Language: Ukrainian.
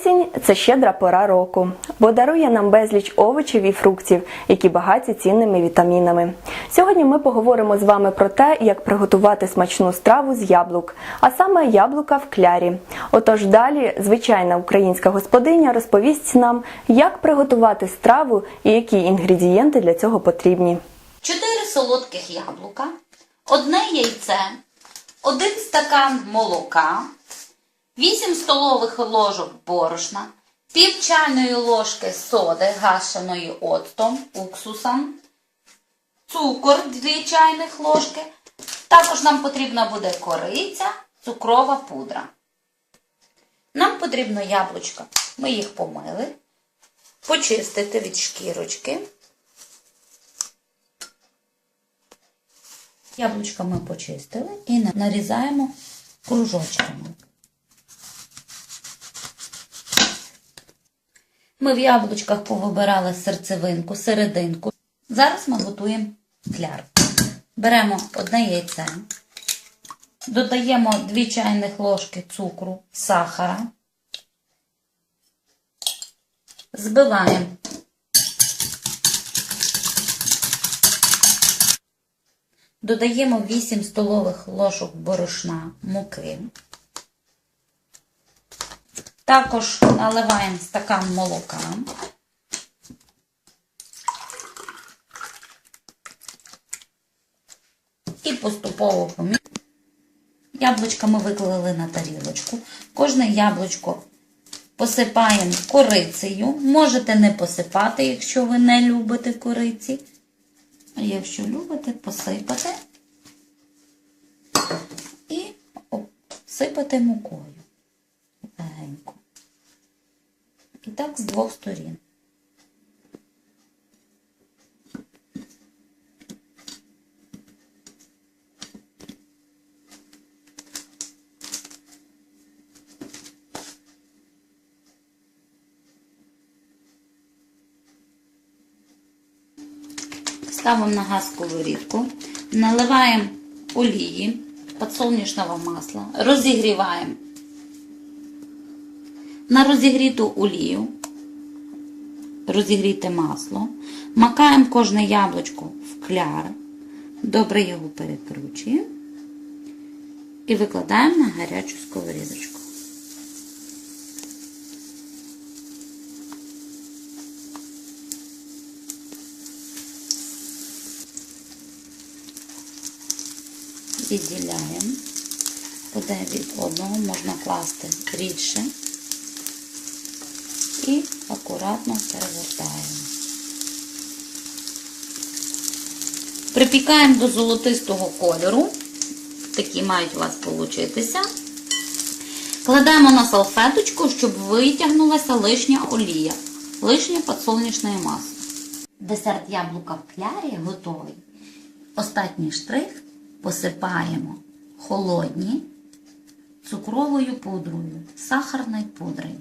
Осінь це щедра пора року, бо дарує нам безліч овочів і фруктів, які багаті цінними вітамінами. Сьогодні ми поговоримо з вами про те, як приготувати смачну страву з яблук, а саме яблука в клярі. Отож, далі звичайна українська господиня розповість нам, як приготувати страву і які інгредієнти для цього потрібні. 4 солодких яблука, одне яйце, 1 стакан молока, 8 столових ложок борошна, пів чайної ложки соди гашеної оцтом, уксусом, цукор 2 чайних ложки. Також нам потрібна буде кориця, цукрова пудра. Нам потрібно яблучка. Ми їх помили, почистити від шкірочки. Яблучка ми почистили і нарізаємо кружочками. Ми в яблучках повибирали серцевинку, серединку. Зараз ми готуємо кляр. Беремо одне яйце, додаємо 2 чайних ложки цукру, сахара, збиваємо. Додаємо 8 столових ложок борошна муки. Також наливаємо стакан молока. І поступово помі... Яблучка ми виклали на тарілочку. Кожне яблучко посипаємо корицею. Можете не посипати, якщо ви не любите кориці. А якщо любите, посипати і обсипати мукою легенько. І так з двох сторін. Ставимо на газ сковорідку, наливаємо олії, підсолнечного масла, розігріваємо на розігріту олію, розігріте масло, макаємо кожне яблучко в кляр, добре його перекручуємо. І викладаємо на гарячу сковорідочку. відділяємо. Буде від одного, можна класти рідше і акуратно перевертаємо. Припікаємо до золотистого кольору. Такі мають у вас получитися. Кладемо на салфеточку, щоб витягнулася лишня олія, лишнє підсолнечне масло. Десерт яблука в клярі готовий. Останній штрих посипаємо холодні цукровою пудрою, сахарною пудрою.